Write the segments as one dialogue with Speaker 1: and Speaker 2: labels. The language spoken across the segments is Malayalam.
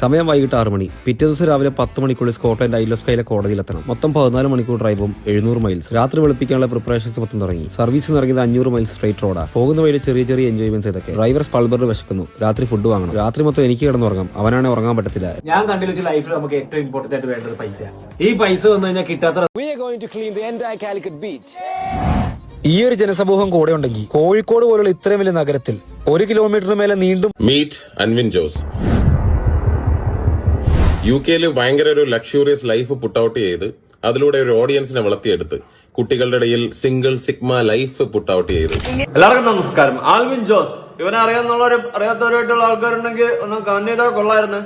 Speaker 1: സമയം വൈകിട്ട് ആറ് മണി. പിറ്റേ ദിവസം രാവിലെ പത്ത് മണിക്കുള്ളിൽ സ്കോട്ട്ലൻഡ് സ്കൈലെ കോടതിയിലെത്തണം. മൊത്തം പതിനാല് മണിക്കൂർ ഡ്രൈവും എഴുന്നൂറ് മൈൽസ്. രാത്രി വെളുപ്പിക്കാനുള്ള പ്രിപ്പറേഷൻസ് മൊത്തം തുടങ്ങി. സർവീസ് ഇറങ്ങിയത് അഞ്ഞൂറ് മൈൽസ് സ്ട്രേറ്റ് റോഡാ. പോകുന്ന വഴി ചെറിയ ചെറിയ എൻജോയ്മെന്റ്സ് ഇതൊക്കെ. ഡ്രൈവർ സ്പൾബറിൽ വിശക്കുന്നു. രാത്രി ഫുഡ് വാങ്ങണം. രാത്രി മൊത്തം എനിക്ക് കിടന്നുറങ്ങാം. അവനാണ് ഉറങ്ങാൻ പറ്റത്തില്ല.
Speaker 2: ഞാൻ കണ്ടില്ല വെച്ച് ലൈഫിൽ നമുക്ക് ഏറ്റവും ഇമ്പോർട്ടന്റ് ആയിട്ട് വേണ്ടത് പൈസയാണ്. ഈ പൈസ വന്നു കഴിഞ്ഞാൽ കിട്ടാത്ത
Speaker 3: ഈ ഒരു ജനസമൂഹം കൂടെ ഉണ്ടെങ്കിൽ കോഴിക്കോട് പോലുള്ള ഇത്രയും വലിയ നഗരത്തിൽ ഒരു കിലോമീറ്ററിന് മേലെ നീണ്ടും
Speaker 4: മീറ്റ് അൻവിൻ ജോസ് യു കെയിൽ ഭയങ്കര ഒരു ലക്ഷൂറിയസ് ലൈഫ് പുട്ട് ഔട്ട് ചെയ്ത് അതിലൂടെ ഒരു ഓഡിയൻസിനെ വളർത്തിയെടുത്ത് കുട്ടികളുടെ ഇടയിൽ single sigma life put out ചെയ്തു.
Speaker 2: എല്ലാവർക്കും നമസ്കാരം. ആൽവിൻ ജോസ്. ഇവനെ അറിയാവുന്നവര് അറിയാത്തവരായിട്ടുള്ള ആൾക്കാരുണ്ടെങ്കിൽ ഒന്ന് കമന്റ് കൊള്ളായിരുന്നു.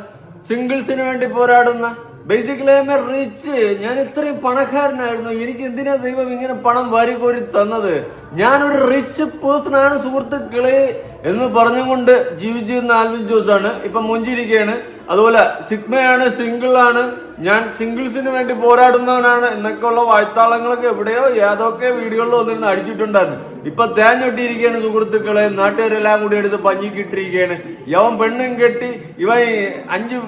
Speaker 2: സിംഗിൾസിന് വേണ്ടി പോരാടുന്ന. ബേസിക്കലി ഐ റിച്ച് ഞാൻ ഇത്രയും പണക്കാരനായിരുന്നു. എനിക്ക് എന്തിനാ ദൈവം ഇങ്ങനെ പണം വാരിക്കോരി തന്നത്? ഞാനൊരു റിച്ച് പേഴ്സൺ ആണ് സുഹൃത്തുക്കളെ എന്ന് പറഞ്ഞുകൊണ്ട് ജീവിച്ചിരുന്ന ആൽവിൻ ജോസ് ആണ് ഇപ്പൊ മുഞ്ചിരിക്കുകയാണ്. അതുപോലെ സിഗ്മയാണ് സിംഗിൾ ആണ് ഞാൻ സിംഗിൾസിന് വേണ്ടി പോരാടുന്നവനാണ് എന്നൊക്കെയുള്ള വായ്ത്താളങ്ങളൊക്കെ എവിടെയോ ഏതൊക്കെ വീഡിയോകളിൽ വന്നിരുന്ന് അടിച്ചിട്ടുണ്ടായിരുന്നു. ഇപ്പൊ തേഞ്ഞൊട്ടിയിരിക്കുകയാണ് സുഹൃത്തുക്കളെ. നാട്ടുകാരെല്ലാം കൂടി എടുത്ത് പഞ്ഞിക്കിട്ടിരിക്കുകയാണ്. യവൻ പെണ്ണും കെട്ടി ഇവൻ അഞ്ച്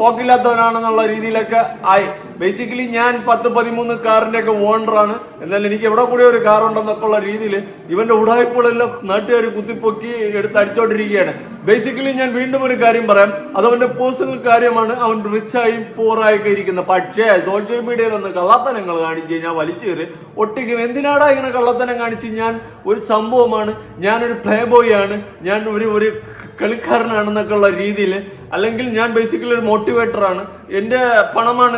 Speaker 2: പോക്കില്ലാത്തവനാണെന്നുള്ള രീതിയിലൊക്കെ ആയി. ബേസിക്കലി ഞാൻ പത്ത് പതിമൂന്ന് കാറിന്റെ ഒക്കെ ഓണറാണ്. എന്നാൽ എനിക്ക് എവിടെ കൂടെ ഒരു കാർ ഉണ്ടെന്നൊക്കെ ഉള്ള രീതിയിൽ ഇവന്റെ ഉടായ്പകളെല്ലാം നാട്ടുകാർ കുത്തിപ്പൊക്കി എടുത്ത് അടിച്ചോണ്ടിരിക്കുകയാണ്. ബേസിക്കലി ഞാൻ വീണ്ടും ഒരു കാര്യം പറയാം. അത് അവന്റെ പേഴ്സണൽ കാര്യമാണ്. അവൻ റിച്ചായി പൂറായി ഇരിക്കുന്നത് പക്ഷേ സോഷ്യൽ മീഡിയയിൽ ഒന്ന് കള്ളത്തനങ്ങൾ കാണിച്ച് കഴിഞ്ഞാൽ വലിച്ചു കയറി. ഒട്ടിക്കും എന്തിനാടാ ഇങ്ങനെ കള്ളത്തനം കാണിച്ച് ഞാൻ ഒരു സംഭവമാണ്. ഞാനൊരു പ്ലേ ബോയ് ആണ്. ഞാൻ ഒരു ഒരു കളിക്കാരനാണെന്നൊക്കെ ഉള്ള രീതിയിൽ അല്ലെങ്കിൽ ഞാൻ ബേസിക്കലി ഒരു മോട്ടിവേറ്റർ ആണ്. എന്റെ പണമാണ്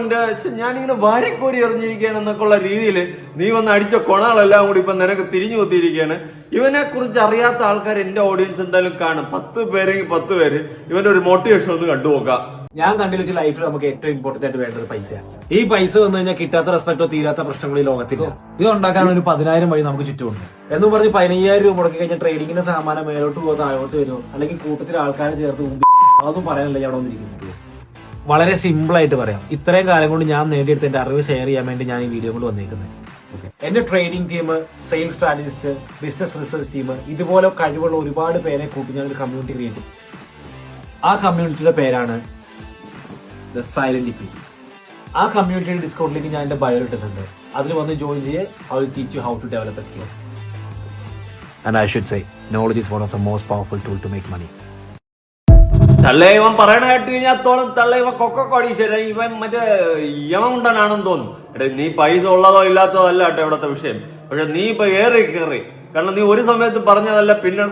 Speaker 2: ഞാൻ ഇങ്ങനെ വാരിക്കോരി എറിഞ്ഞിരിക്കുകയാണ് എന്നൊക്കെ ഉള്ള രീതിയിൽ നീ വന്ന് അടിച്ച കൊണകളെല്ലാം കൂടി ഇപ്പൊ നിനക്ക് തിരിഞ്ഞു കുത്തിയിരിക്കുകയാണ്. ഇവനെ കുറിച്ച് അറിയാത്ത ആൾക്കാർ എന്റെ ഓഡിയൻസ് എന്തായാലും കാണും. പത്ത് പേരെങ്കിൽ പത്ത് പേര് ഇവന്റെ ഒരു മോട്ടിവേഷൻ ഒന്ന് കണ്ടുപോക്കാം ഞാൻ കണ്ടില്ല വെച്ച് ലൈഫിൽ നമുക്ക് ഏറ്റവും ഇമ്പോർട്ടന്റ് ആയിട്ട് വേണ്ടത് പൈസയാണ്. ഈ പൈസ വന്നു കഴിഞ്ഞാൽ കിട്ടാത്ത റെസ്പെക്റ്റോ തീരാത്ത പ്രശ്നങ്ങൾ ഈ ലോകത്തില്ല. ഇത് ഉണ്ടാക്കാൻ ഒരു പതിനായിരം വഴി നമുക്ക് ചുറ്റുമുണ്ട്. എന്ന് പറഞ്ഞ് പതിനയ്യായിരം രൂപ മുടക്കി കഴിഞ്ഞാൽ ട്രേഡിങ്ങിന്റെ സാമാനം മേലോട്ട് പോകുന്ന താഴോട്ട് വരുമോ? അല്ലെങ്കിൽ കൂട്ടത്തിൽ ആൾക്കാരെ ചേർത്ത് അതൊന്നും പറയാനല്ല ഞാൻ അവിടെ വന്നിരിക്കുന്നത്. വളരെ സിമ്പിൾ ആയിട്ട് പറയാം. ഇത്രയും കാലം കൊണ്ട് ഞാൻ നേടിയെടുത്ത എന്റെ അറിവ് ഷെയർ ചെയ്യാൻ വേണ്ടി ഞാൻ ഈ വീഡിയോ കൊണ്ട് വന്നേക്കുന്നത്. എന്റെ trading team sales strategist business research team ഇതുപോലെ കഴിവുള്ള ഒരുപാട് പേരെ കൂട്ടി ഞാൻ ഒരു കമ്മ്യൂണിറ്റി ക്രിയേറ്റ് ചെയ്തു. ആ കമ്മ്യൂണിറ്റിയുടെ പേരാണ് ദ സൈലന്റ് പി ആ കമ്മ്യൂണിറ്റിയുടെ ഡിസ്കൗണ്ടിലേക്ക് ഞാൻ എന്റെ ബയോ ഇട്ടിട്ടുണ്ട്. അതിൽ വന്ന് ജോയിൻ ചെയ്യേ will teach you how to develop a skill and I should say knowledge is one of the most powerful tool to make money തള്ളേ ഇവൻ പറയണ കേട്ട് കഴിഞ്ഞാത്തോളം തള്ള ഇവൻ കൊക്കക്കോടീശ്വരൻ ഇവൻ മറ്റേ യമണ്ടനാണെന്ന് തോന്നും. എടേ നീ പൈസ ഉള്ളതോ ഇല്ലാത്തതോ അല്ല കേട്ടോ ഇവിടത്തെ വിഷയം. പക്ഷെ നീ ഇപ്പൊ ഏറി കയറി കാരണം നീ ഒരു സമയത്ത് പറഞ്ഞതല്ല പിന്നെ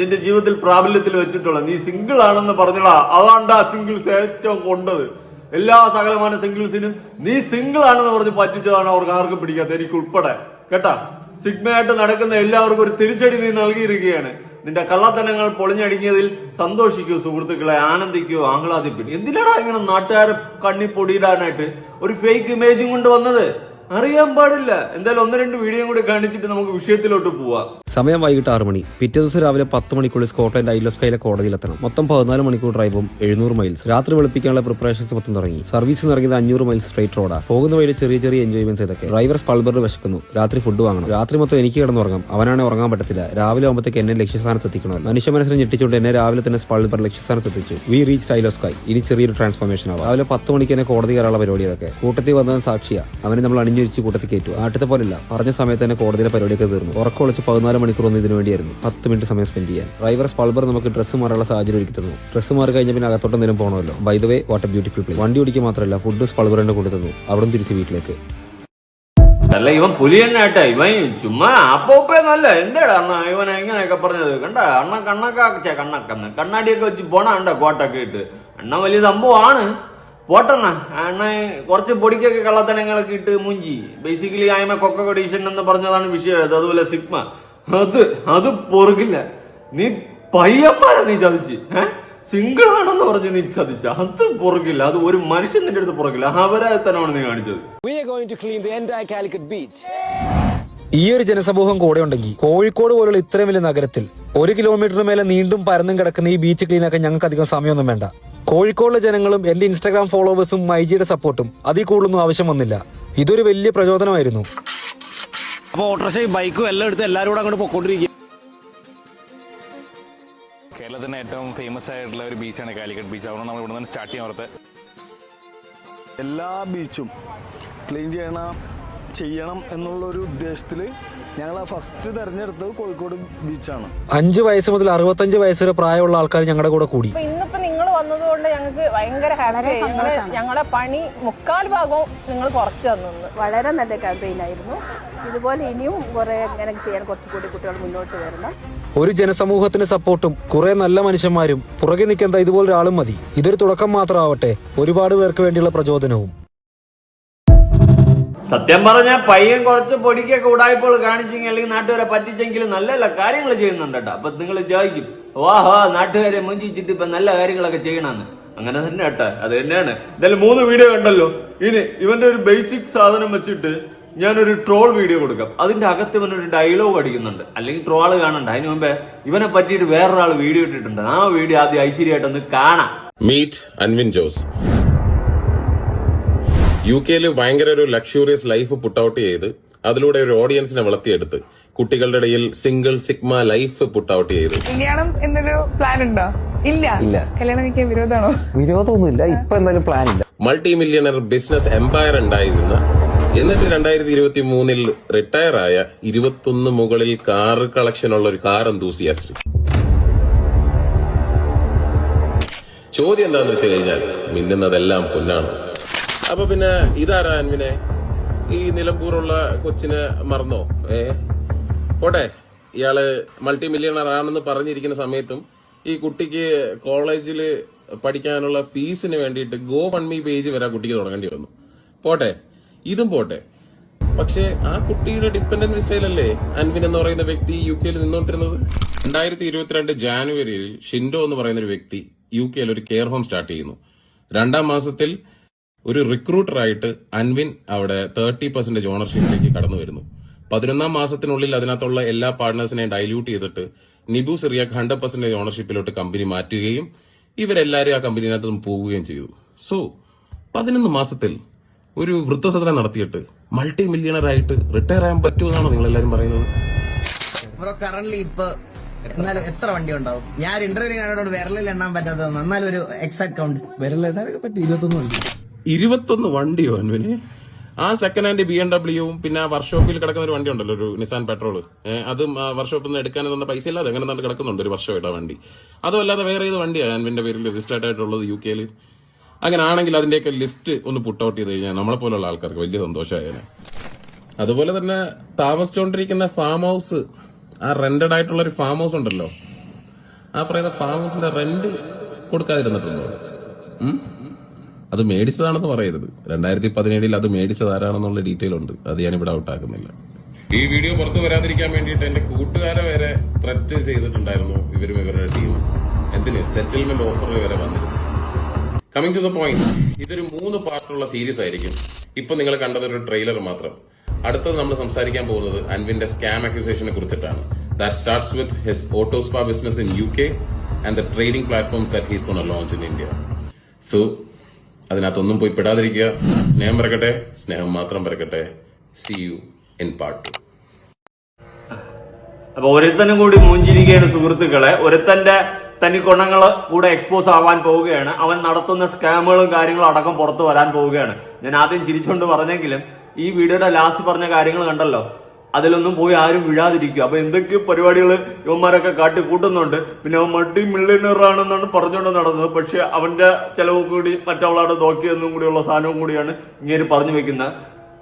Speaker 2: നിന്റെ ജീവിതത്തിൽ പ്രാബല്യത്തിൽ വെച്ചിട്ടുള്ള നീ സിംഗിൾ ആണെന്ന് പറഞ്ഞടാ അതാണ്ടാ സിംഗിൾസ് ഏറ്റവും കൊണ്ടത്. എല്ലാ സകലമാന സിംഗിൾസിനും നീ സിംഗിൾ ആണെന്ന് പറഞ്ഞ് പറ്റിച്ചതാണ് അവർക്ക് ആർക്കും പിടിക്കാത്ത എനിക്ക് ഉൾപ്പെടെ. കേട്ടാ? സിഗ്മയായിട്ട് നടക്കുന്ന എല്ലാവർക്കും ഒരു തിരിച്ചടി നീ നൽകിയിരിക്കുകയാണ്. നിന്റെ കള്ളത്തനങ്ങൾ പൊളിഞ്ഞടിഞ്ഞതിൽ സന്തോഷിക്കൂ സുഹൃത്തുക്കളെ ആനന്ദിക്കൂ ആഹ്ലാദിപ്പിൻ. എന്തിനാടാ ഇങ്ങനെ നാട്ടുകാരെ കണ്ണി പൊടിയിടാനായിട്ട് ഒരു ഫേക്ക് ഇമേജും കൊണ്ട് വന്നത്? അറിയാൻ പാടില്ല. എന്തായാലും ഒന്ന് രണ്ട് വീഡിയോ കൂടി കാണിച്ചിട്ട് നമുക്ക് വിഷയത്തിലോട്ട് പോവാം.
Speaker 1: സമയം വൈകിട്ട് ആറ് മണി. പിറ്റേ ദിവസം രാവിലെ പത്ത് മണിക്കുള്ളിൽ സ്കോട്ട്ലൻഡ് സ്കൈലെ കോടതിയിലെത്തണം. മൊത്തം പതിനാല് മണിക്കൂർ ഡ്രൈവും എഴുന്നൂറ് മൈൽസ്. രാത്രി വെളുപ്പിക്കാനുള്ള പ്രിപ്പറേഷൻസ് മൊത്തം തുടങ്ങി. സർവീസ് ഇറങ്ങിയത് അഞ്ഞൂറ് മൈൽസ് സ്ട്രേറ്റ് റോഡാ. പോകുന്ന വഴി ചെറിയ ചെറിയ എൻജോയ്മെന്റ്സ് ഇതൊക്കെ. ഡ്രൈവർ സ്പൾബറിൽ വിശക്കുന്നു. രാത്രി ഫുഡ് വാങ്ങണം. രാത്രി മൊത്തം എനിക്ക് കിടന്നുറങ്ങാം. അവനാണ് ഉറങ്ങാൻ പറ്റത്തില്ല. രാവിലെ ആകുമ്പോഴത്തേക്ക് എന്നെ ലക്ഷ്യസ്ഥാനത്ത് എത്തിക്കണം മനുഷ്യ മനസ്സിനെ ഞെട്ടിച്ചുകൊണ്ട് എന്നെ രാവിലെ തന്നെ സ്പൾബർ ലക്ഷ്യസ്ഥാനത്ത് എത്തിച്ചു. വി റീച്ച് സ്കൈ ഇനി ചെറിയൊരു ട്രാൻസ്ഫോർമേഷൻ ആവാം. രാവിലെ പത്ത് മണിക്ക് എന്നെ കോടതി കയറാനുള്ള പരിപാടി അതൊക്കെ കൂട്ടത്തിൽ വന്നത് സാക്ഷിയാ. അവനെ നമ്മൾ അണിഞ്ഞൊരിച്ച് കൂട്ടത്തിൽ കയറ്റു. ആട്ടത്തെ പോലല്ല പറഞ്ഞ സമയത്ത് തന്നെ കോടതിയിലെ പരിപാടിയൊക്കെ തീർന്നു. ഉറക്കം ഒളിച്ച് പതിനാല് മണിക്കൂർ ഒന്നും ഇതിനു വേണ്ടിയായിരുന്നു. പത്ത് മിനിറ്റ് സമയം സ്പെൻഡ് ചെയ്യാൻ. ഡ്രൈവർ സ്പൾബർ നമുക്ക് ഡ്രസ്സ് മാറാനുള്ള സാഹചര്യം ഒരുക്കി തന്നു. ഡ്രസ്സ് മാറി കഴിഞ്ഞ പിന്നെ അകത്തോട്ടം നേരം പോകണമല്ലോ by the way what a beautiful place വണ്ടി ഓടിക്കുക മാത്രമല്ല ഫുഡ് പൾബറിന്റെ കൂടെ തന്നു. അവിടെ തിരിച്ച് വീട്ടിലേക്ക്.
Speaker 2: അല്ല ഇവൻ പുലി തന്നെ ആട്ടെ ഇവൻ ചുമ്മാ അപ്പോപ്പേന്നല്ല എന്താടാ അണ്ണ ഇവൻ എങ്ങനെയൊക്കെ പറഞ്ഞത്? കണ്ട അണ്ണ കണ്ണൊക്കെ കണ്ണക്കന്ന് കണ്ണാടിയൊക്കെ വെച്ച് പോണ കണ്ട കോട്ടൊക്കെ ഇട്ട്. അണ്ണ വലിയ സംഭവമാണ്. പോട്ടണ്ണ അണ്ണ. കുറച്ച് പൊടിക്കൊക്കെ കള്ളത്തനങ്ങളൊക്കെ ഇട്ട് മുഞ്ചി. ബേസിക്കലി ആയ്മ കൊക്ക കൊടീഷൻ എന്ന് പറഞ്ഞതാണ് വിഷയം. അതുപോലെ സിഗ്മ. അത് അത് പൊറുകില്ല നീ പയ്യന്മാരെ നീ ചതിച്ച് ഏ? സിംഗിൾ ആണെന്ന് പറഞ്ഞ് നീ ചതിച്ച. അത് പൊറുകില്ല അത് ഒരു മനുഷ്യൻ നിന്റെ അടുത്ത് പുറകില്ല അവരെ തന്നെയാണ് നീ കാണിച്ചത്.
Speaker 3: ഈ ഒരു ജനസമൂഹം കൂടെ ഉണ്ടെങ്കിൽ കോഴിക്കോട് പോലുള്ള ഇത്രയും വലിയ നഗരത്തിൽ ഒരു കിലോമീറ്ററിന് മേലെ നീണ്ടും പരന്നും കിടക്കുന്ന ഈ ബീച്ച് ക്ലീൻ ആക്കാൻ ഞങ്ങൾക്ക് അധികം സമയമൊന്നും വേണ്ട. കോഴിക്കോടിലെ ജനങ്ങളും എന്റെ ഇൻസ്റ്റാഗ്രാം ഫോളോവേഴ്സും മൈജിയുടെ സപ്പോർട്ടും അതിൽ കൂടുതലൊന്നും ആവശ്യം വന്നില്ല. ഇതൊരു വലിയ പ്രചോദനമായിരുന്നു.
Speaker 5: അപ്പൊ ഓട്ടോറിക്ഷയും ബൈക്കും എല്ലാം എടുത്ത് എല്ലാവരും കൂടെ അങ്ങോട്ട് പൊക്കോണ്ടിരിക്കുക. കേരളത്തിന്റെ ഏറ്റവും ഫേമസ് ആയിട്ടുള്ള ഒരു ബീച്ചാണ് കാലിക്കറ്റ് ബീച്ച് അതുകൊണ്ട് നമ്മൾ ഇവിടെ നിന്ന് സ്റ്റാർട്ട് ചെയ്യാൻ ഓർത്ത്
Speaker 6: എല്ലാ ബീച്ചും ക്ലീൻ ചെയ്യണം ചെയ്യണം എന്നുള്ള ഒരു ഉദ്ദേശത്തിൽ ഞങ്ങൾ ഫസ്റ്റ് തെരഞ്ഞെടുത്തത് കോഴിക്കോട് ബീച്ചാണ്
Speaker 3: അഞ്ച് വയസ്സ് മുതൽ അറുപത്തഞ്ച് വയസ്സ് വരെ പ്രായമുള്ള ആൾക്കാർ ഞങ്ങളുടെ കൂടെ കൂടി.
Speaker 7: ഇന്നിപ്പോ വന്നതുകൊണ്ട് ഞങ്ങൾക്ക് ഭയങ്കര ഹാപ്പി ഞങ്ങളുടെ പണി മുക്കാൽ ഭാഗവും നിങ്ങൾ കുറച്ച് തന്നു.
Speaker 8: വളരെ നല്ല ക്യാമ്പയിൻ ആയിരുന്നു. ഇതുപോലെ ഇനിയും കുറെ ഇങ്ങനെ ചെയ്യാൻ കുറച്ചുകൂടി കുട്ടികൾ മുന്നോട്ട് വരണം.
Speaker 3: ഒരു ജനസമൂഹത്തിന് സപ്പോർട്ടും കുറെ നല്ല മനുഷ്യന്മാരും പുറകെ നിൽക്കേണ്ട ഇതുപോലെ ഒരാളും മതി. ഇതൊരു തുടക്കം മാത്രമാവട്ടെ. ഒരുപാട് പേർക്ക് വേണ്ടിയുള്ള പ്രചോദനവും.
Speaker 2: സത്യം പറഞ്ഞ പയ്യൻ കുറച്ച് പൊടിക്കൊക്കെ ഉടായ്പകൾ കാണിച്ചെങ്കിൽ അല്ലെങ്കിൽ നാട്ടുകാരെ പറ്റിച്ചെങ്കിൽ നല്ല നല്ല കാര്യങ്ങൾ ചെയ്യുന്നുണ്ട് കേട്ടോ. അപ്പൊ നിങ്ങൾ ചോദിക്കും വാഹോ നാട്ടുകാരെ മുഞ്ചിച്ചിട്ട് ഇപ്പൊ നല്ല കാര്യങ്ങളൊക്കെ ചെയ്യണമെന്ന്. അങ്ങനെ തന്നെ കേട്ടോ അത് തന്നെയാണ്. എന്തായാലും മൂന്ന് വീഡിയോ കണ്ടല്ലോ. ഇനി ഇവന്റെ ഒരു ബേസിക് സാധനം വെച്ചിട്ട് ഞാനൊരു ട്രോൾ വീഡിയോ കൊടുക്കാം. അതിന്റെ അകത്ത് ഇവനൊരു ഡയലോഗ് അടിക്കുന്നുണ്ട്. അല്ലെങ്കിൽ ട്രോൾ കാണണ്ട. അതിന് മുമ്പേ ഇവനെ പറ്റിയിട്ട് വേറൊരാൾ വീഡിയോ ഇട്ടിട്ടുണ്ട്. ആ വീഡിയോ ആദ്യം ഐശ്വര്യമായിട്ടൊന്ന് കാണാം.
Speaker 4: മീറ്റ് അൻവിൻ ജോസ് യു കെയിൽ ഭയങ്കര ഒരു ലക്ഷൂറിയസ് ലൈഫ് പുട്ടൌട്ട് ചെയ്ത് അതിലൂടെ ഒരു ഓഡിയൻസിനെ വളർത്തിയെടുത്ത്. കുട്ടികളുടെ ഇടയിൽ single sigma life put out ചെയ്തു.
Speaker 9: കല്യാണം എന്നൊരു പ്ലാൻ ഉണ്ടോ? ഇല്ല. ഇല്ല. കല്യാണം കഴിക്കാൻ വിരോധമാണോ?
Speaker 10: വിരോധമൊന്നുമില്ല. ഇപ്പൊ എന്തായാലും പ്ലാൻ ഇല്ല.
Speaker 4: മൾട്ടി മില്യണർ ബിസിനസ് എംപയർ ഉണ്ടായിരുന്ന എന്നിട്ട് രണ്ടായിരത്തി ഇരുപത്തി മൂന്നിൽ റിട്ടയർ ആയ ഇരുപത്തൊന്ന് മുകളിൽ കാർ കളക്ഷൻ ഉള്ള ഒരു കാർ എന്തൂസിയാസ്റ്റ് ചോദ്യം എന്താന്ന് വെച്ച് കഴിഞ്ഞാൽ മിന്നുന്നതെല്ലാം പൊന്നാണ്. അപ്പൊ പിന്നെ ഇതാരാ അൻവിനെ? ഈ നിലമ്പൂറുള്ള കൊച്ചിനെ മറന്നോ? ഏ? പോട്ടെ ഇയാൾ മൾട്ടി മില്യണർ ആണെന്ന് പറഞ്ഞിരിക്കുന്ന സമയത്തും ഈ കുട്ടിക്ക് കോളേജിൽ പഠിക്കാനുള്ള ഫീസിന് വേണ്ടിയിട്ട് ഗോ വൺ മീ പേജ് വരെ കുട്ടിക്ക് തുടങ്ങേണ്ടി വന്നു. പോട്ടെ ഇതും പോട്ടെ. പക്ഷേ ആ കുട്ടിയുടെ ഡിപ്പെൻഡന്റ് വിസയിലല്ലേ അൻവിൻ എന്ന് പറയുന്ന വ്യക്തി യു കെയിൽ നിന്നോണ്ടിരുന്നത്? രണ്ടായിരത്തി ഇരുപത്തിരണ്ട് ജാനുവരിയിൽ ഷിൻഡോ എന്ന് പറയുന്ന ഒരു വ്യക്തി യു കെയിൽ ഒരു കെയർ ഹോം സ്റ്റാർട്ട് ചെയ്യുന്നു. രണ്ടാം മാസത്തിൽ ഒരു റിക്രൂട്ടറായിട്ട് അൻവിൻ അവിടെ തേർട്ടി പെർസെന്റേജ് ഓണർഷിപ്പിലേക്ക് കടന്നു വരുന്നു പതിനൊന്നാം മാസത്തിനുള്ളിൽ അതിനകത്തുള്ള എല്ലാ പാർട്ട്നേഴ്സിനെയും ഡൈല്യൂട്ട് ചെയ്തിട്ട് നിബു സിറിയാക്ക് ഹൺഡ്രഡ് പെർസെന്റേജ് ഓണർഷിപ്പിലോട്ട് കമ്പനി മാറ്റുകയും ഇവരെല്ലാരും ആ കമ്പനിനകത്ത് നിന്ന് പോവുകയും ചെയ്തു. സോ പതിനൊന്ന് മാസത്തിൽ ഒരു വൃദ്ധസദനം നടത്തിയിട്ട് മൾട്ടി മില്യണർ ആയിട്ട് റിട്ടയർ ആകാൻ പറ്റുമെന്നാണോ നിങ്ങൾ എല്ലാവരും പറയുന്നത്?
Speaker 11: ബ്രോ കറന്റ് ഇപ്പൊ എന്നാലും എത്ര വണ്ടി ഉണ്ടാവും? ഞാൻ ഇന്റർവ്യൂ ഞാനോട് വിരലിൽ എണ്ണാൻ പറ്റാത്തത് എന്നാലും ഒരു എക്സാക്ട് കൗണ്ട്
Speaker 6: വിരലിടാനൊക്കെ പറ്റി ഇരുപത്തൊന്ന് വണ്ടി.
Speaker 4: ഇരുപത്തൊന്ന് വണ്ടിയോ അൻവിന്? ആ സെക്കൻഡ് ഹാൻഡ് ബി എം ഡബ്ല്യൂവും പിന്നെ വർക്ക്ഷോപ്പിൽ കിടക്കുന്ന ഒരു വണ്ടി ഉണ്ടല്ലോ ഒരു നിസാൻ പെട്രോൾ അത് വർക്ക്ഷോപ്പിൽ നിന്ന് എടുക്കാൻ തന്ന പൈസ ഇല്ലാതെ അങ്ങനെ തന്നെ കിടക്കുന്നുണ്ട് ഒരു വർഷമായിട്ട് ആ വണ്ടി. അതുമല്ലാതെ വേറെ ഏത് വണ്ടിയാണ് എന്റെ പേരിൽ രജിസ്റ്റേർഡ് ആയിട്ടുള്ളത് യു കെയിൽ അങ്ങനെ ആണെങ്കിൽ അതിന്റെയൊക്കെ ലിസ്റ്റ് ഒന്ന് പുട്ട് ഔട്ട് ചെയ്ത് കഴിഞ്ഞാൽ നമ്മളെ പോലുള്ള ആൾക്കാർക്ക് വലിയ സന്തോഷമായേനെ. അതുപോലെ തന്നെ താമസിച്ചുകൊണ്ടിരിക്കുന്ന ഫാം ഹൗസ് ആ റെന്റഡ് ആയിട്ടുള്ള ഒരു ഫാം ഹൗസ് ഉണ്ടല്ലോ. ആ പറയുന്ന ഫാം ഹൗസിന്റെ റെന്റ് കൊടുക്കാതിരുന്നിട്ടുണ്ടോ? അത് മേടിച്ചതാണെന്ന് പറയരുത്. രണ്ടായിരത്തി പതിനേഴിൽ അത് മേടിച്ചത് ആരാണെന്നുള്ള ഡീറ്റെയിൽ ഉണ്ട് അത് ഞാൻ ഞാനിവിടെ ഔട്ടാക്കുന്നില്ല. ഈ വീഡിയോ പുറത്തു വരാതിരിക്കാൻ വേണ്ടിയിട്ട് എന്റെ കൂട്ടുകാരെ വരെ ത്രറ്റ് ചെയ്തിട്ടുണ്ടായിരുന്നു ഇവരും ഇവരുടെ ടീമും എന്തിന്? സെറ്റിൽമെന്റ് ഓഫറിൽ വരെ വന്നിരുന്നു. കമ്മിങ് ടു ദ പോയിന്റ് ഇതൊരു മൂന്ന് പാർട്ടുള്ള സീരീസ് ആയിരിക്കും. ഇപ്പൊ നിങ്ങൾ കണ്ടത് ഒരു ട്രെയിലർ മാത്രം. അടുത്തത് നമ്മൾ സംസാരിക്കാൻ പോകുന്നത് അൻവിന്റെ സ്കാം അക്യൂസേഷനെ കുറിച്ചിട്ടാണ്. That starts with his Autospa business in U K and the trading platforms that he's gone launch in India so അതിനകത്തൊന്നും പോയി പെടാതിരിക്കുക. സ്നേഹം പരക്കട്ടെ സ്നേഹം മാത്രം പരക്കട്ടെ see you in part two
Speaker 2: അപ്പൊ ഒരുത്തനും കൂടി മൂഞ്ചിരിക്കുകയാണ് സുഹൃത്തുക്കളെ. ഒരുത്തന്റെ തനി ഗുണങ്ങൾ കൂടെ എക്സ്പോസ് ആവാൻ പോവുകയാണ്. അവൻ നടത്തുന്ന സ്കാമുകളും കാര്യങ്ങളും അടക്കം പുറത്തു വരാൻ പോവുകയാണ്. ഞാൻ ആദ്യം ചിരിച്ചുകൊണ്ട് പറഞ്ഞെങ്കിലും ഈ വീഡിയോയുടെ ലാസ്റ്റ് പറഞ്ഞ കാര്യങ്ങൾ കണ്ടല്ലോ? അതിലൊന്നും പോയി ആരും വീഴാതിരിക്കുക. അപ്പൊ എന്തൊക്കെ പരിപാടികൾ യുവന്മാരൊക്കെ കാട്ടി കൂട്ടുന്നുണ്ട് പിന്നെ അവൻ മൾട്ടി മില്ലിനറാണെന്നാണ് പറഞ്ഞുകൊണ്ട് നടന്നത്. പക്ഷെ അവന്റെ ചെലവ് കൂടി മറ്റവളാണ് നോക്കിയെന്നും കൂടിയുള്ള സാധനവും കൂടിയാണ് ഇങ്ങനെ പറഞ്ഞു വെക്കുന്നത്.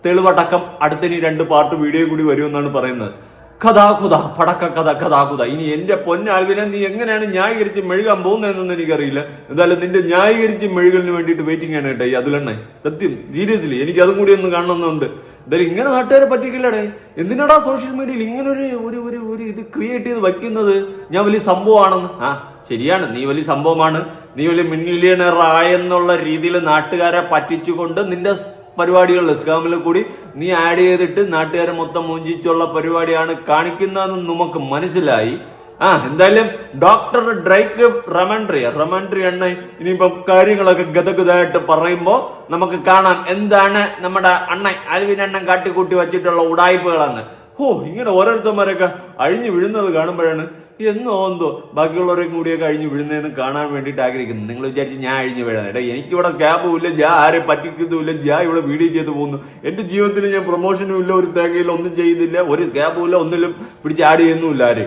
Speaker 2: തെളിവടക്കം അടുത്തിനി രണ്ട് പാർട്ട് വീഡിയോ കൂടി വരുമെന്നാണ് പറയുന്നത്. കഥാകുത പടക്ക കഥ കഥാകുത ഇനി എന്റെ പൊന്നാൽവിനെ നീ എങ്ങനെയാണ് ന്യായീകരിച്ച് മെഴുകാൻ പോകുന്നതെന്നൊന്നും എനിക്കറിയില്ല. എന്തായാലും നിന്റെ ന്യായീകരിച്ച് മെഴുകലിന് വേണ്ടിയിട്ട് വെയിറ്റിംഗ് ആണ് കേട്ടോ ഈ അതിലെണ്ണ. സത്യം സീരിയസ്ലി എനിക്ക് അതും കൂടി ഒന്ന് കാണണമെന്നുണ്ട്. എന്തായാലും ഇങ്ങനെ നാട്ടുകാരെ പറ്റിക്കില്ലടേ. എന്തിനാടാ സോഷ്യൽ മീഡിയയിൽ ഇങ്ങനെ ഒരു ഒരു ഒരു ഒരു ഇത് ക്രിയേറ്റ് ചെയ്ത് വയ്ക്കുന്നത്? ഞാൻ വലിയ സംഭവമാണെന്ന്. ആ ശരിയാണ്. നീ വലിയ സംഭവമാണ്. നീ വലിയ മില്യണറായെന്നുള്ള രീതിയിൽ നാട്ടുകാരെ പറ്റിച്ചുകൊണ്ട് നിന്റെ പരിപാടികളിൽ സ്കാമിൽ കൂടി നീ ആഡ് ചെയ്തിട്ട് നാട്ടുകാരെ മൊത്തം മുഞ്ചിച്ചുള്ള പരിപാടിയാണ് കാണിക്കുന്നതെന്ന് നമുക്ക് മനസ്സിലായി. ആ എന്തായാലും ഡോക്ടർ ഡ്രൈക്ക് റമൻട്രി റമൻട്രി എണ്ണ ഇനിയിപ്പോ കാര്യങ്ങളൊക്കെ ഗതഗതായിട്ട് പറയുമ്പോ നമുക്ക് കാണാം എന്താണ് നമ്മുടെ അണ്ണൻ അൽവിൻ അണ്ണൻ കാട്ടിക്കൂട്ടി വെച്ചിട്ടുള്ള ഉടായ്പകളാണ് ഓ ഇങ്ങനെ ഓരോരുത്തന്മാരൊക്കെ അഴിഞ്ഞു വീഴുന്നത് കാണുമ്പോഴാണ് എന്നോ ഓന്തോ ബാക്കിയുള്ളവരെയും കൂടിയൊക്കെ അഴിഞ്ഞു വീഴുന്നതെന്ന് കാണാൻ വേണ്ടിയിട്ട് ആഗ്രഹിക്കുന്നു. നിങ്ങൾ വിചാരിച്ച് ഞാൻ അഴിഞ്ഞു വീഴാൻ എടാ എനിക്കിവിടെ ക്യാബും ഇല്ല ഞാൻ ആരെ പറ്റിക്കുന്നുമില്ല ഞാൻ ഇവിടെ വീഡിയോ ചെയ്ത് പോകുന്നു. എന്റെ ജീവിതത്തിൽ ഞാൻ പ്രൊമോഷനും ഇല്ല ഒരു തേങ്ങയില്ല ഒന്നും ചെയ്യുന്നില്ല ഒരു ക്യാബും ഇല്ല ഒന്നിലും പിടിച്ച് ആഡ് ചെയ്യുന്നുമില്ല ആര്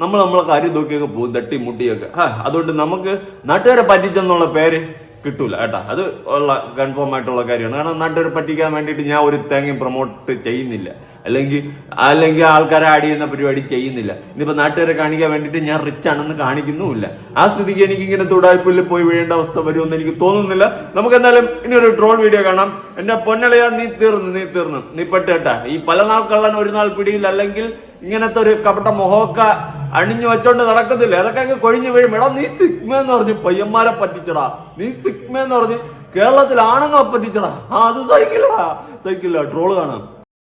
Speaker 2: നമ്മൾ നമ്മളെ കാര്യം നോക്കിയൊക്കെ പോകും തട്ടി മുട്ടിയൊക്കെ അതുകൊണ്ട് നമുക്ക് നാട്ടുകാരെ പറ്റിച്ചെന്നുള്ള പേര് കിട്ടൂല കേട്ടാ. അത് ഉള്ള കൺഫേം ആയിട്ടുള്ള കാര്യമാണ്. കാരണം നാട്ടുകാരെ പറ്റിക്കാൻ വേണ്ടിയിട്ട് ഞാൻ ഒരു തേങ്ങയും പ്രൊമോട്ട് ചെയ്യുന്നില്ല. അല്ലെങ്കിൽ അല്ലെങ്കിൽ ആൾക്കാരെ ആഡ് ചെയ്യുന്ന പരിപാടി ചെയ്യുന്നില്ല. ഇനിയിപ്പോൾ നാട്ടുകാരെ കാണിക്കാൻ വേണ്ടിയിട്ട് ഞാൻ റിച്ച് ആണെന്ന് കാണിക്കുന്നുമില്ല. ആ സ്ഥിതിക്ക് എനിക്ക് ഇങ്ങനെ തുടായ്പിൽ പോയി വീഴേണ്ട അവസ്ഥ വരുമെന്ന് എനിക്ക് തോന്നുന്നില്ല. നമുക്ക് എന്തായാലും ഇനി ഒരു ട്രോൾ വീഡിയോ കാണാം. എന്റെ പൊന്നളയാ നീ തീർന്നു നീ തീർന്നു. നീ പെട്ടേട്ടാ ഈ പല നാൾ കള്ളൻ ഒരു നാൾ പിടിയിൽ അല്ലെങ്കിൽ ഇങ്ങനത്തെ ഒരു കപട്ട മൊഹോക്ക അണിഞ്ഞു വെച്ചോണ്ട് നടക്കത്തില്ല? അതൊക്കെ അങ്ങ് കൊഴിഞ്ഞു വീഴും. എടാ നീ സിഗ്മ എന്ന് പറഞ്ഞ് പയ്യന്മാരെ പറ്റിച്ചടാ. നീ സിഗ്മ എന്ന് പറഞ്ഞ് കേരളത്തിൽ ആണുങ്ങളെ പറ്റിച്ചടാ. ആ അത് സഹിക്കില്ലടാ സഹിക്കില്ല ട്രോൾ കാണാം.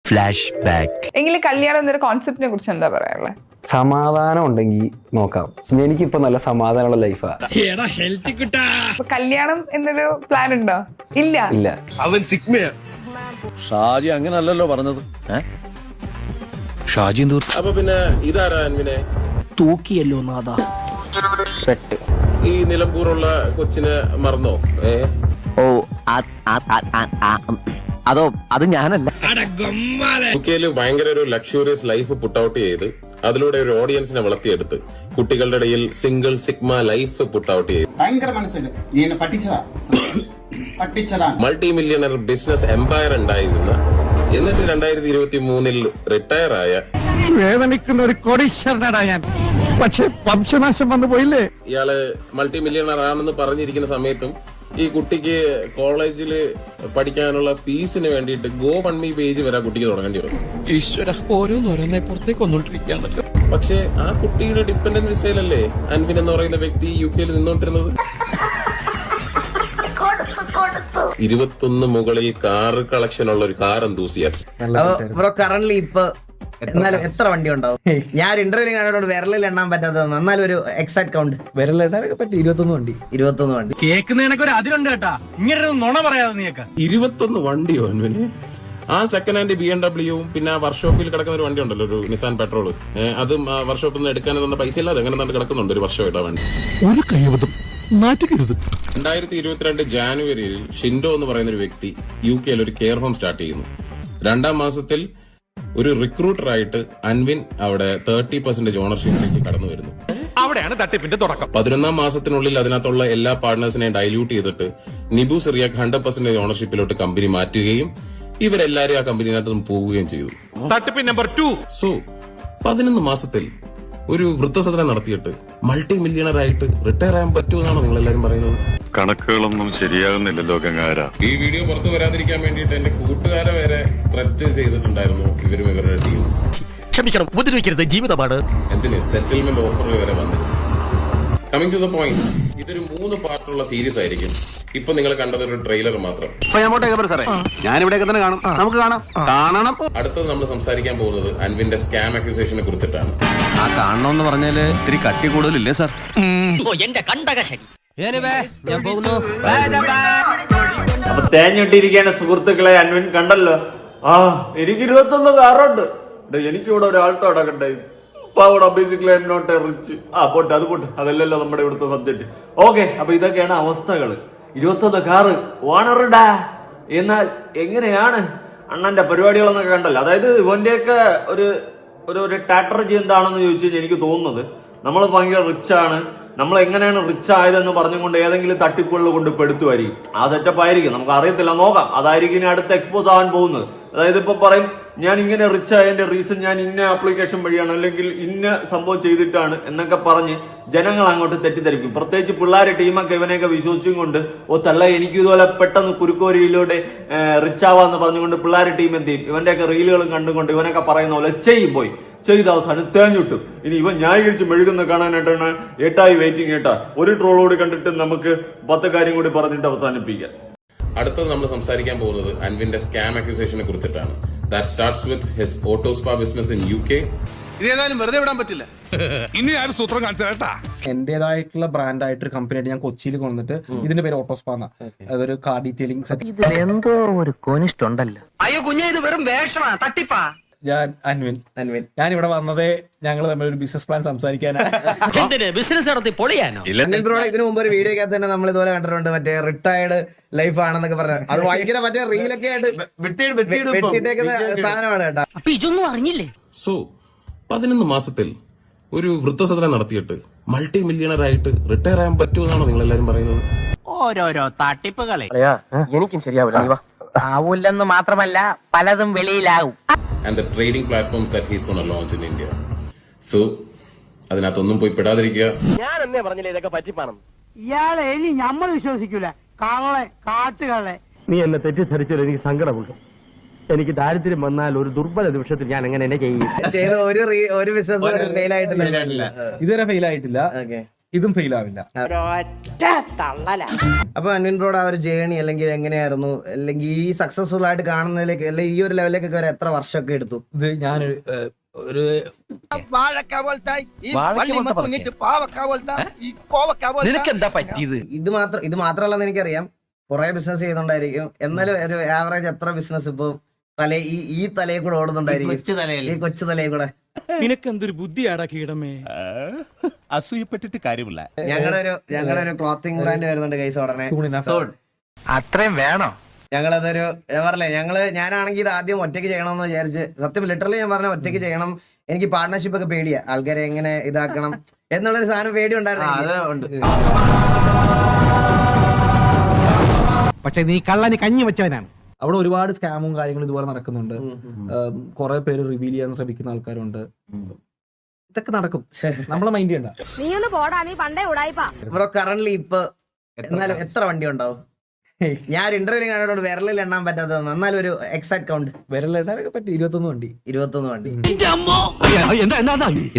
Speaker 9: ഫ്ലാഷ് ബാക്ക് എങ്കിലും കല്യാണം എന്നൊരു കോൺസെപ്റ്റിനെ കുറിച്ച് എന്താ പറയാനുള്ളത്
Speaker 10: സമാധാനം ഉണ്ടെങ്കിൽ നോക്കാം. എനിക്കിപ്പോ നല്ല സമാധാനമുള്ള ലൈഫാ
Speaker 9: കല്യാണം എന്നൊരു പ്ലാൻ ഉണ്ടോ? ഇല്ല.
Speaker 10: ഇല്ല.
Speaker 6: അവൻ സിഗ്മയാ. ഷാജി അങ്ങനല്ലല്ലോ പറഞ്ഞത്. ഷാജി
Speaker 4: അപ്പൊ പിന്നെ ഇതാരാ അൻവിനെ?
Speaker 11: തൂക്കിയല്ലോ
Speaker 10: നാഥ.
Speaker 4: ഈ നിലമ്പൂറുള്ള കൊച്ചിനെ മറന്നോ? ഏ?
Speaker 11: ഓ അതോ അത് ഞാനല്ല.
Speaker 4: യു കെയിൽ ഭയങ്കര ഒരു ലക്ഷൂറിയസ് ലൈഫ് പുട്ട് ഔട്ട് ചെയ്ത് അതിലൂടെ ഒരു ഓഡിയൻസിനെ വളർത്തിയെടുത്ത് കുട്ടികളുടെ ഇടയിൽ single sigma life put out ചെയ്ത്.
Speaker 6: ഭയങ്കര മനസ്സിൽ
Speaker 4: മൾട്ടി മില്യണർ ബിസിനസ് എംപയർ ഉണ്ടായിരുന്ന എന്നിട്ട് രണ്ടായിരത്തി ഇരുപത്തി മൂന്നിൽ റിട്ടയർ ആയ
Speaker 6: വേദനിക്കുന്ന ഒരു കോടീശ്വരനാടാ ഞാൻ. പക്ഷെ വംശനാശം വന്നു പോയില്ലേ?
Speaker 4: ഇയാൾ മൾട്ടി മില്യണർ ആണെന്ന് പറഞ്ഞിരിക്കുന്ന സമയത്തും ഈ കുട്ടിക്ക് കോളേജിൽ പഠിക്കാനുള്ള ഫീസിന് വേണ്ടിയിട്ട് ഗോ വൺ മീ പേജ് വരെ ആ കുട്ടിക്ക് തുടങ്ങേണ്ടി വന്നു.
Speaker 6: ഈശ്വര ഓരോന്നോരോന്നെ പുറത്തേക്ക് വന്നോണ്ടിരിക്കുകയാണല്ലോ.
Speaker 4: പക്ഷേ ആ കുട്ടിയുടെ ഡിപ്പെൻഡന്റ് വിസയിലല്ലേ അൻവിൻ എന്ന് പറയുന്ന വ്യക്തി യു കെയിൽ നിന്നോണ്ടിരുന്നത്? ഇരുപത്തൊന്ന് മുകളിൽ കാർ കളക്ഷൻ ഉള്ള ഒരു കാർ എന്തൂസിയാസ്
Speaker 11: ബ്രോ കറന്റ് ഇപ്പൊ എന്നാലും എത്ര വണ്ടി ഉണ്ടാവും? ഞാൻ ഇന്റർവ്യൂ കണ്ടോണ്ട് വിരലിൽ എണ്ണാൻ പറ്റാത്തതാണ് എന്നാലും ഒരു എക്സാക്ട് കൗണ്ട്
Speaker 6: വിരലെണ്ണാനൊക്കെ പറ്റി ഇരുപത്തൊന്ന് വണ്ടി.
Speaker 11: ഇരുപത്തൊന്ന് വണ്ടി.
Speaker 6: കേൾക്കുന്നതിനൊക്കെ ഒരു അതിരുണ്ട് കേട്ടാ. ഇങ്ങനെ നുണ പറയാതെ നീക്ക
Speaker 4: ഇരുപത്തൊന്ന് വണ്ടിയോ അനുവിന് ആ സെക്കൻഡ് ഹാൻഡ് ബി എം ഡബ്ല്യൂവും പിന്നെ ആ വർക്ക്ഷോപ്പിൽ കിടക്കുന്ന ഒരു വണ്ടി ഉണ്ടല്ലോ ഒരു നിസാൻ പെട്രോൾ അതും വർഷോപ്പിൽ വർക്ക്ഷോപ്പിൽ നിന്ന് എടുക്കാൻ തന്ന പൈസ ഇല്ലാതെ അങ്ങനെ കിടക്കുന്നുണ്ട് ഒരു വർഷമായിട്ട് വണ്ടി?
Speaker 6: ഒരു കൈവതം. നാറ്റുകരുത്
Speaker 4: രണ്ടായിരത്തി ഇരുപത്തിരണ്ട് ജാനുവരിയിൽ ഷിൻഡോ എന്ന് പറയുന്ന ഒരു വ്യക്തി യു കെയിൽ ഒരു കെയർ ഹോം സ്റ്റാർട്ട് ചെയ്യുന്നു. രണ്ടാം മാസത്തിൽ ഒരു റിക്രൂട്ടറായിട്ട് അൻവിൻ അവിടെ തേർട്ടി പെർസെന്റേജ് ഓണർഷിപ്പിലേക്ക് കടന്നു വരുന്നു.
Speaker 5: അവിടെയാണ് തട്ടിപ്പിന്റെ തുടക്കം.
Speaker 4: പതിനൊന്നാം മാസത്തിനുള്ളിൽ അതിനകത്തുള്ള എല്ലാ പാർട്ട്നേഴ്സിനെയും ഡൈല്യൂട്ട് ചെയ്തിട്ട് നിബു സിറിയാക്ക് ഹൺഡ്രഡ് പെർസെന്റേജ് ഓണർഷിപ്പിലോട്ട് കമ്പനി മാറ്റുകയും ഇവരെല്ലാരും ആ കമ്പനിനകത്ത് നിന്ന് പോവുകയും ചെയ്തു.
Speaker 5: തട്ടിപ്പ് നമ്പർ ടു.
Speaker 4: സോ പതിനൊന്ന് മാസത്തിൽ ഒരു വൃദ്ധസദനം നടത്തിയിട്ട് മൾട്ടി മില്യണർ ആയിട്ട് റിട്ടയർ ആകാൻ പറ്റുമെന്നാണോ നിങ്ങൾ എല്ലാവരും പറയുന്നത്?
Speaker 5: കണക്കുകളൊന്നും ശരിയാകുന്നില്ലല്ലോ ഗംഗാര
Speaker 4: ഈ വീഡിയോ പുറത്തു വരാതിരിക്കാൻ വേണ്ടിയിട്ട് എന്റെ കൂട്ടുകാരെ വരെ ത്രറ്റ് ചെയ്തിട്ടുണ്ടായിരുന്നു ഇവരും ഇവരുടെ ടീം
Speaker 6: ക്ഷമിക്കണം ഉപദ്രവിക്കരുത് ജീവിതമാണ്.
Speaker 4: എന്തിന്? സെറ്റിൽമെന്റ് ഓഫർ വരെ വന്നിട്ടുണ്ട് കമ്മിങ് ടു ദ പോയിന്റ് ഇതൊരു മൂന്ന് പാർട്ടുള്ള സീരീസ് ആയിരിക്കും. ഇപ്പൊ നിങ്ങൾ കണ്ടത് ഒരു ട്രെയിലർ മാത്രം.
Speaker 6: ഞാനിവിടെയൊക്കെ തന്നെ കാണും. നമുക്ക് കാണാം. കാണണം.
Speaker 4: അടുത്തത് നമ്മൾ സംസാരിക്കാൻ പോകുന്നത് അൻവിന്റെ സ്കാം അക്യൂസേഷനെ കുറിച്ചിട്ടാണ്.
Speaker 6: ആ കാണണമെന്ന് പറഞ്ഞാൽ ഇത്തിരി കട്ടി കൂടുതലില്ലേ സാർ?
Speaker 11: എന്റെ കണ്ടകശരി
Speaker 2: അപ്പൊ തേഞ്ഞിട്ടിരിക്കേണ്ട സുഹൃത്തുക്കളെ അൻവിൻ കണ്ടല്ലോ? ആ എനിക്ക് ഇരുപത്തൊന്ന് കാറുണ്ട് എനിക്കിവിടെ ഒരു ആൾട്ടോ അവിടെ ബേസിക്കലി എം നോട്ട് റിച്ച് ആ പോട്ടെ അത് പോട്ടെ. അതല്ലല്ലോ നമ്മുടെ ഇവിടുത്തെ സബ്ജക്ട് ഓക്കെ അപ്പൊ ഇതൊക്കെയാണ് അവസ്ഥകൾ ഇരുപത്തൊന്ന് കാറ് വാണറുടാ എന്നാൽ എങ്ങനെയാണ് അണ്ണന്റെ പരിപാടികളെന്നൊക്കെ കണ്ടല്ലോ. അതായത് ഇവന്റെയൊക്കെ ഒരു ഒരു ഒരു ടാറ്റർജി എന്താണെന്ന് ചോദിച്ചു കഴിഞ്ഞാൽ എനിക്ക് തോന്നുന്നത് നമ്മൾ ഭയങ്കര റിച്ച് ആണ്. നമ്മൾ എങ്ങനെയാണ് റിച്ച് ആയതെന്ന് പറഞ്ഞുകൊണ്ട് ഏതെങ്കിലും തട്ടിപ്പുകളിൽ കൊണ്ട് പെടുത്തുമായിരിക്കും ആ സെറ്റപ്പ് ആയിരിക്കും. നമുക്ക് അറിയത്തില്ല നോക്കാം. അതായിരിക്കും ഇനി അടുത്ത എക്സ്പോസ് ആവാൻ പോകുന്നത്. അതായത് ഇപ്പൊ പറയും ഞാൻ ഇങ്ങനെ റിച്ച് ആയതിന്റെ റീസൺ ഞാൻ ഇന്ന ആപ്ലിക്കേഷൻ വഴിയാണ് അല്ലെങ്കിൽ ഇന്ന സംഭവം ചെയ്തിട്ടാണ് എന്നൊക്കെ പറഞ്ഞ് ജനങ്ങൾ അങ്ങോട്ട് തെറ്റിദ്ധരിക്കും. പ്രത്യേകിച്ച് പിള്ളേർ ടീമൊക്കെ ഇവനെയൊക്കെ വിശ്വസിച്ചും കൊണ്ട് ഓ തള്ള എനിക്ക് ഇതുപോലെ പെട്ടെന്ന് കുരുക്കോരിയിലൂടെ റിച്ച് ആവാന്ന് പറഞ്ഞുകൊണ്ട് പിള്ളേർ ടീം എന്ത് ചെയ്യും? ഇവന്റെയൊക്കെ റീലുകളും കണ്ടുകൊണ്ട് ഇവനൊക്കെ പറയുന്ന പോലെ ചെയ്യും പോയി. ചെയ്ത അവസാനം തേഞ്ഞിട്ടും. ഇനി ഇവൻ ന്യായീകരിച്ച് മെഴുകുന്ന കാണാനായിട്ടാണ് ഏട്ടായി വെയിറ്റിംഗ് ഏട്ടാ. ഒരു ട്രോളോട് കണ്ടിട്ട് നമുക്ക് പത്ത് കാര്യം കൂടി പറഞ്ഞിട്ട് അവസാനിപ്പിക്കാം.
Speaker 4: അടുത്തത് നമ്മൾ സംസാരിക്കാൻ പോകുന്നത് അൻവിന്റെ സ്കാം അക്യൂസേഷനെ കുറിച്ചിട്ടാണ്. That starts with his Autospa business in U K
Speaker 6: ഇതേതായാലും വെറുതെ വിടാൻ പറ്റില്ല.
Speaker 5: ഇനി ആരും സൂത്രം കാണിച്ചു കേട്ടാ?
Speaker 6: എന്റേതായിട്ടുള്ള ബ്രാൻഡായിട്ടൊരു കമ്പനിയായിട്ട് ഞാൻ കൊച്ചിയിൽ കൊണ്ടിട്ട് ഇതിന്റെ പേര് ഓട്ടോസ്പാന്ന അതൊരു കാർ ഡീറ്റെയിലിംഗ്
Speaker 11: എന്തോ ഒരു കോനിഷ്ടുണ്ടല്ലോ
Speaker 7: അയ്യോ കുഞ്ഞേ ഇത് വെറും വേഷമാ തട്ടിപ്പാ.
Speaker 6: ഞാൻ അൻവിൻ.
Speaker 11: അൻവിൻ.
Speaker 6: ഞാൻ ഇവിടെ വന്നതേ ഞങ്ങൾ തമ്മിൽ ഒരു ബിസിനസ് പ്ലാൻ സംസാരിക്കാനാണ്
Speaker 12: ബിസിനസ് നടത്തി പൊളിയാനോ?
Speaker 11: അനിൽ ബ്രോയുടെ ഇതിനു മുമ്പ് ഒരു വീഡിയോ തന്നെ നമ്മൾ ഇതുപോലെ കണ്ടിട്ടുണ്ട്. മറ്റേ റിട്ടയർഡ് ലൈഫ് ആണെന്നൊക്കെ പറഞ്ഞു. അത് ഭയങ്കര മറ്റേ റീലൊക്കെ ആയിട്ട് വെട്ടിയിട്ടേക്കുന്ന സാധനമാണ് കേട്ടോ.
Speaker 12: അപ്പൊ ഇതൊന്നും അറിഞ്ഞില്ലേ?
Speaker 4: സോ പതിനൊന്ന് മാസത്തിൽ ഒരു വൃദ്ധസദനം നടത്തിയിട്ട് മൾട്ടി മില്യണർ ആയിട്ട് റിട്ടയർ ആകാൻ പറ്റുമെന്നാണോ നിങ്ങൾ എല്ലാരും പറയുന്നത്?
Speaker 12: ഓരോരോ തട്ടിപ്പുകളെ.
Speaker 10: എനിക്കും ശരിയാവില്ല.
Speaker 12: ആവൂല്ലെന്ന് മാത്രമല്ല പലതും വെളിയിലാവും
Speaker 4: and the trading platforms that he's gonna launch in India so അതിനകത്തൊന്നും പോയി പെടാതിരിക്കുക.
Speaker 10: ഞാൻ എന്നേ പറഞ്ഞില്ല ഇതൊക്കെ പറ്റിപ്പാണം
Speaker 12: ഇയാളെ ഇനി നമ്മൾ വിശ്വസിക്കൂല. കാളെ കാട്ടുകളെ
Speaker 10: നീ എന്നെ തെറ്റിദ്ധരിച്ചത് എനിക്ക് സങ്കടമുണ്ട്. എനിക്ക് ദാരിദ്ര്യം വന്നാൽ ഒരു ദുർബല നിമിഷത്തിൽ ഞാൻ എങ്ങനെ എന്നെ ചെയ്യും?
Speaker 11: ചെയ്ത ഒരു re- ഒരു ബിസിനസ് ഫെയിൽ ആയിട്ടില്ല.
Speaker 6: ഇതുവരെ ഫെയിൽ ആയിട്ടില്ല.
Speaker 11: ഓക്കെ
Speaker 6: ഇതും ഫെയിൽ ആവില്ല.
Speaker 11: അപ്പൊ അൻവിൻ ബ്രോഡ് ആ ഒരു ജേണി അല്ലെങ്കിൽ എങ്ങനെയായിരുന്നു? അല്ലെങ്കിൽ ഈ സക്സസ്ഫുൾ ആയിട്ട് കാണുന്നതിലേക്ക് അല്ലെങ്കിൽ ഈ ഒരു ലെവലിലേക്കൊക്കെ വരെ എത്ര വർഷമൊക്കെ എടുത്തു?
Speaker 6: ഇത് ഞാൻ ഒരു
Speaker 12: നിനക്ക് എന്താ പറ്റിയത്?
Speaker 11: ഇത് മാത്രം ഇത് മാത്രമല്ലെന്ന് എനിക്കറിയാം. കുറെ ബിസിനസ് ചെയ്തോണ്ടായിരിക്കും. എന്നാലും ഒരു ആവറേജ് എത്ര ബിസിനസ് ഇപ്പൊ തലേ ഈ ഈ തലയിൽ കൂടെ ഓടുന്നുണ്ടായിരിക്കും. ഈ കൊച്ചു തലയിൽ കൂടെ.
Speaker 6: നിനക്കെന്തൊരു ബുദ്ധിയാടാ കീടമേ?
Speaker 13: അസൂയപ്പെട്ടിട്ട് കാര്യമില്ല.
Speaker 11: ഞങ്ങളൊരു ഒരു ക്ലോത്തിങ് ബ്രാൻഡ് വരുന്നുണ്ട് കൈസ് ഉടനെ.
Speaker 12: അത്രയും വേണോ?
Speaker 11: ഞങ്ങളതൊരു പറഞ്ഞേ ഞങ്ങൾ ഞാനാണെങ്കിൽ ഇത് ആദ്യം ഒറ്റയ്ക്ക് ചെയ്യണം ചെയ്യണമെന്ന് വിചാരിച്ച് സത്യം ലിറ്ററലി ഞാൻ പറഞ്ഞ ഒറ്റയ്ക്ക് ചെയ്യണം. എനിക്ക് പാർട്ട്ണർഷിപ്പ് ഒക്കെ പേടിയാ. ആൾക്കാരെ എങ്ങനെ ഇതാക്കണം എന്നുള്ളൊരു സാധനം പേടി ഉണ്ടായിരുന്നു.
Speaker 10: പക്ഷെ നീ കള്ളന് കഞ്ഞി വെച്ചവനാണ്.
Speaker 6: അവിടെ ഒരുപാട് സ്കാമും കാര്യങ്ങളും ഇതുപോലെ നടക്കുന്നുണ്ട്. കുറെ പേര് റിവീൽ ചെയ്യാൻ ശ്രമിക്കുന്ന ആൾക്കാരുണ്ട്. ഇതൊക്കെ നടക്കും. നമ്മളെ മൈൻഡ് ചെയ്യണ്ട.
Speaker 8: നീ ഒന്ന് പോടാ നീ പണ്ടേ ഉടായിപ്പാ.
Speaker 11: ബ്രോ കറന്റ് ഇപ്പൊ എന്നാലും എത്ര വണ്ടി ഉണ്ടാവും? ഞാൻ ഒരു ഇന്റർവ്യൂ കണ്ടോണ്ട് വിരലിൽ എണ്ണാൻ പറ്റാത്ത എന്നാലും ഒരു എക്സാക്ട് കൗണ്ട്
Speaker 6: വിരലെണ്ണാനൊക്കെ പറ്റി ഇരുപത്തൊന്ന് വണ്ടി.
Speaker 11: ഇരുപത്തൊന്ന് വണ്ടി.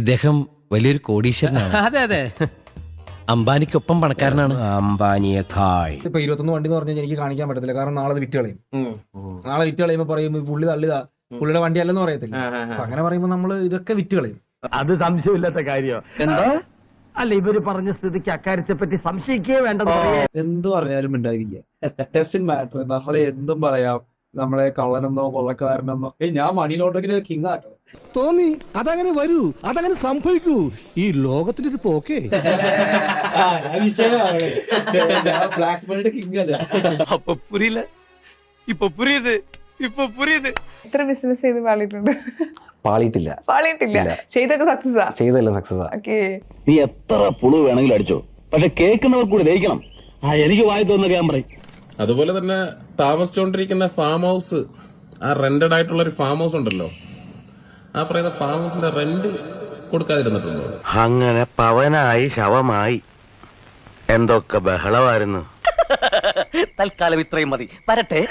Speaker 12: ഇദ്ദേഹം വലിയൊരു കോടീശ്വരനാണ്.
Speaker 10: അതെ അതെ.
Speaker 12: അംബാനിക്കൊപ്പം പണക്കാരനാണ്. അംബാനിയേക്കാൾ.
Speaker 6: ഇപ്പൊ ഇരുപത്തൊന്ന് വണ്ടി എന്ന് പറഞ്ഞാൽ എനിക്ക് കാണിക്കാൻ പറ്റത്തില്ല. കാരണം നാളെ വിറ്റ് കളയും. നാളെ വിറ്റ് കളയുമ്പോ പറയും "ഈ പുള്ളി തള്ളിതാ പുള്ളിയുടെ വണ്ടി അല്ലെന്ന് പറയത്തില്ല അപ്പൊ അങ്ങനെ പറയുമ്പോ നമ്മൾ ഇതൊക്കെ വിറ്റ് കളയും.
Speaker 10: അത് സംശയമില്ലാത്ത കാര്യം? എന്താ? അല്ല ഇവർ പറഞ്ഞ സ്ഥിതിക്ക് അക്കാര്യത്തെ പറ്റി സംശയിക്കേ വേണ്ട എന്തു
Speaker 6: എന്ത് പറഞ്ഞാലും ടെസ്റ്റിൻ മാറ്റർ നമ്മളെ എന്തും പറയാം. നമ്മളെ കള്ളനെന്നോ കൊള്ളക്കാരനെന്നോ. ഏയ് ഞാൻ മണി ലോണ്ടറിന്റെ കിങ് ആട്ടോ.
Speaker 10: തോന്നി അതങ്ങനെ വരൂ അതങ്ങനെ സംഭവിക്കൂ. ഈ ലോകത്തിന്റെ ഒരു പോക്കേ
Speaker 6: ബ്ലാക്ക് മണിയുടെ കിങ് അല്ല.
Speaker 12: അപ്പൊ പുരിയില്ല. ഇപ്പൊ പുരിയത്. ഇപ്പൊ പുരിയത്.
Speaker 9: എത്ര ബിസിനസ് ചെയ്ത് പാളിയിട്ടുണ്ട്.
Speaker 10: പാളിയിട്ടില്ല.
Speaker 9: പാളിയിട്ടില്ല. ചെയ്തൊക്കെ സക്സസ് ആ?
Speaker 10: ചെയ്തല്ല സക്സസ്
Speaker 9: ഓക്കെ
Speaker 10: നീ എത്ര പുളു വേണമെങ്കിലും അടിച്ചോ. പക്ഷെ കേൾക്കുന്നവർ കൂടി ദഹിക്കണം. ആ എനിക്ക് വായി തോന്നുന്ന ഞാൻ പറയും.
Speaker 4: അതുപോലെ തന്നെ താമസിച്ചുകൊണ്ടിരിക്കുന്ന ഫാം ഹൗസ് ആ റെന്റഡ് ആയിട്ടുള്ള ഒരു ഫാം ഹൗസ് ഉണ്ടല്ലോ. ആ പറയുന്ന ഫാം ഹൗസിന്റെ റെന്റ് കൊടുക്കാതിരുന്നിട്ടുണ്ടോ?
Speaker 10: അങ്ങനെ പവനായി ശവമായി. എന്തൊക്കെ ബഹളമായിരുന്നു.
Speaker 12: തൽക്കാലം ഇത്രയും മതി. വരട്ടെ.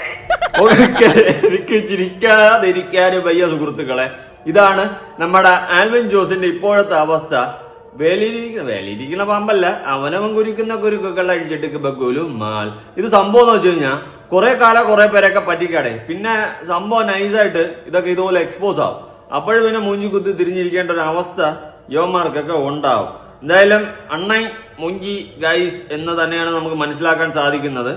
Speaker 2: എനിക്ക് ചിരിക്കാതിരിക്കാനും വയ്യ സുഹൃത്തുക്കളെ. ഇതാണ് നമ്മുടെ ആൽവിൻ ജോസിന്റെ ഇപ്പോഴത്തെ അവസ്ഥ. വേലിയിരിക്കുന്ന വേലിയിരിക്കുന്ന പാമ്പല്ല. അവനവൻ കുരിക്കുന്ന കുരുക്കുകൾ അഴിച്ചിട്ട് മാൽ ഇത് സംഭവം എന്ന് വെച്ച് കഴിഞ്ഞാൽ കുറെ കാലം കുറെ പേരൊക്കെ പറ്റിക്കാടെ. പിന്നെ സംഭവം നൈസായിട്ട് ഇതൊക്കെ ഇതുപോലെ എക്സ്പോസ് ആവും. അപ്പോഴും പിന്നെ മൂഞ്ചി കുത്തി തിരിഞ്ഞിരിക്കേണ്ട ഒരു അവസ്ഥ യുവന്മാർക്കൊക്കെ ഉണ്ടാവും. എന്തായാലും അണ്ണൈ മുഞ്ചി ഗൈസ് എന്ന് തന്നെയാണ് നമുക്ക് മനസ്സിലാക്കാൻ സാധിക്കുന്നത്.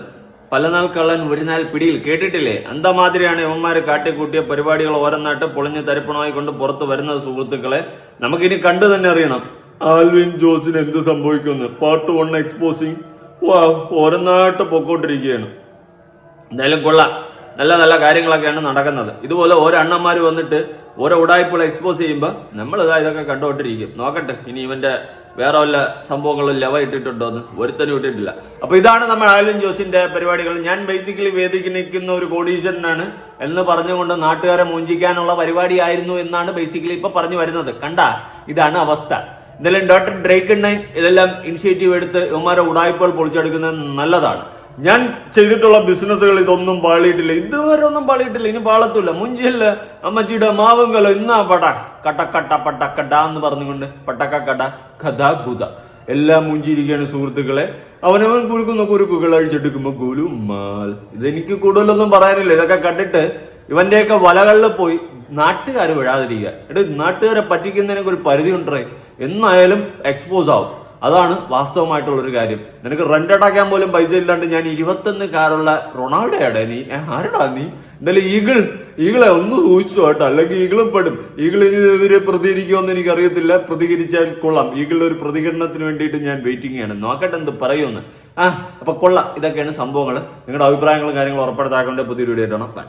Speaker 2: പല നാൾ കള്ളൻ ഒരു നാൾ പിടിയിൽ കേട്ടിട്ടില്ലേ? അന്തമാതിരിയാണ് യുവന്മാർ കാട്ടിക്കൂട്ടിയ പരിപാടികൾ ഓരോന്നായിട്ട് പൊളിഞ്ഞ് തരിപ്പണമായി കൊണ്ട് പുറത്ത് വരുന്നത് സുഹൃത്തുക്കളെ? നമുക്കിനി കണ്ടു തന്നെ അറിയണം. ആൽവിൻ ജോസിന് എന്ത് സംഭവിക്കുന്നു പാർട്ട് വൺ എക്സ്പോസിങ് ഓരോന്നായിട്ട് പൊക്കോട്ടിരിക്കുകയാണ് എന്തായാലും കൊള്ളാം. നല്ല നല്ല കാര്യങ്ങളൊക്കെയാണ് നടക്കുന്നത്. ഇതുപോലെ ഓരോ അണ്ണന്മാർ വന്നിട്ട് ഓരോ ഉടായ്പകൾ എക്സ്പോസ് ചെയ്യുമ്പോൾ നമ്മൾ ഇതാ ഇതൊക്കെ കണ്ടുകൊണ്ടിരിക്കും. നോക്കട്ടെ ഇനി ഇവന്റെ വേറെ വല്ല സംഭവങ്ങളും ലവ ഇട്ടിട്ടുണ്ടോ എന്ന് ഒരുത്തനും ഇട്ടിട്ടില്ല. അപ്പൊ ഇതാണ് നമ്മൾ ആലൻ ജോസിന്റെ പരിപാടികൾ. ഞാൻ ബേസിക്കലി വേദിക്ക് നിൽക്കുന്ന ഒരു കോടീശ്വരനാണ് എന്ന് പറഞ്ഞുകൊണ്ട് നാട്ടുകാരെ മൂഞ്ചിക്കാനുള്ള പരിപാടിയായിരുന്നു എന്നാണ് ബേസിക്കലി ഇപ്പൊ പറഞ്ഞു വരുന്നത്. കണ്ട? ഇതാണ് അവസ്ഥ. എന്തായാലും ഡോക്ടർ ഡ്രേക്ക് ഇതെല്ലാം ഇനിഷ്യേറ്റീവ് എടുത്ത് ഇവന്മാരെ ഉടായ്പകൾ പൊളിച്ചെടുക്കുന്നത് നല്ലതാണ്. ഞാൻ ചെയ്തിട്ടുള്ള ബിസിനസ്സുകൾ ഇതൊന്നും പാളിയിട്ടില്ല. ഇതുവരെ ഒന്നും പാളിയിട്ടില്ല. ഇനി പാളത്തില്ല. മുഞ്ചില്ല അമ്മച്ചിയുടെ മാവും കല. ഇന്നാ പട. കട്ടക്കട്ട പട്ടക്കട്ട എന്ന് പറഞ്ഞുകൊണ്ട് പട്ടക്കട്ട കഥ കുത എല്ലാം മുഞ്ചിരിക്കുകയാണ് സുഹൃത്തുക്കളെ. അവനവൻ കുരുക്കുന്ന കുരുക്കുകൾ അഴിച്ചെടുക്കുമ്പോ ഗുരുമാൽ ഇതെനിക്ക് കൂടുതലൊന്നും പറയാനില്ല. ഇതൊക്കെ കണ്ടിട്ട് ഇവന്റെയൊക്കെ വലകളിൽ പോയി നാട്ടുകാർ വിഴാതിരിക്കുക. എടേ നാട്ടുകാരെ പറ്റിക്കുന്നതിനൊക്കെ ഒരു പരിധി ഉണ്ടേ എന്നായാലും എക്സ്പോസ് ആവും. അതാണ് വാസ്തവമായിട്ടുള്ള ഒരു കാര്യം. നിനക്ക് റെന്റ് അടയ്ക്കാൻ പോലും പൈസ ഇല്ലാണ്ട് ഞാൻ ഇരുപത്തൊന്ന് കാറുള്ള റൊണാൾഡോയുടെ നീ ആരുടാ നീ? എന്തായാലും ഈഗിൾ ഈഗിളെ ഒന്ന് സൂക്ഷിച്ചു കേട്ടോ. അല്ലെങ്കിൽ ഈഗിളും പെടും. ഈഗിളിനെതിരെ ഇതിനെതിരെ പ്രതികരിക്കുമെന്ന് എനിക്ക് അറിയത്തില്ല പ്രതികരിച്ചാൽ കൊള്ളാം. ഈഗിളുടെ ഒരു പ്രതികരണത്തിന് വേണ്ടിയിട്ട് ഞാൻ വെയിറ്റിംഗ് ആണ്. നോക്കട്ടെ എന്ത് പറയുമെന്ന് ആ അപ്പൊ കൊള്ളാം. ഇതൊക്കെയാണ് സംഭവങ്ങൾ നിങ്ങളുടെ അഭിപ്രായങ്ങളും കാര്യങ്ങളും ഉറപ്പെടുത്താക്കേണ്ട പുതിയൊരു വീഡിയോ Bye.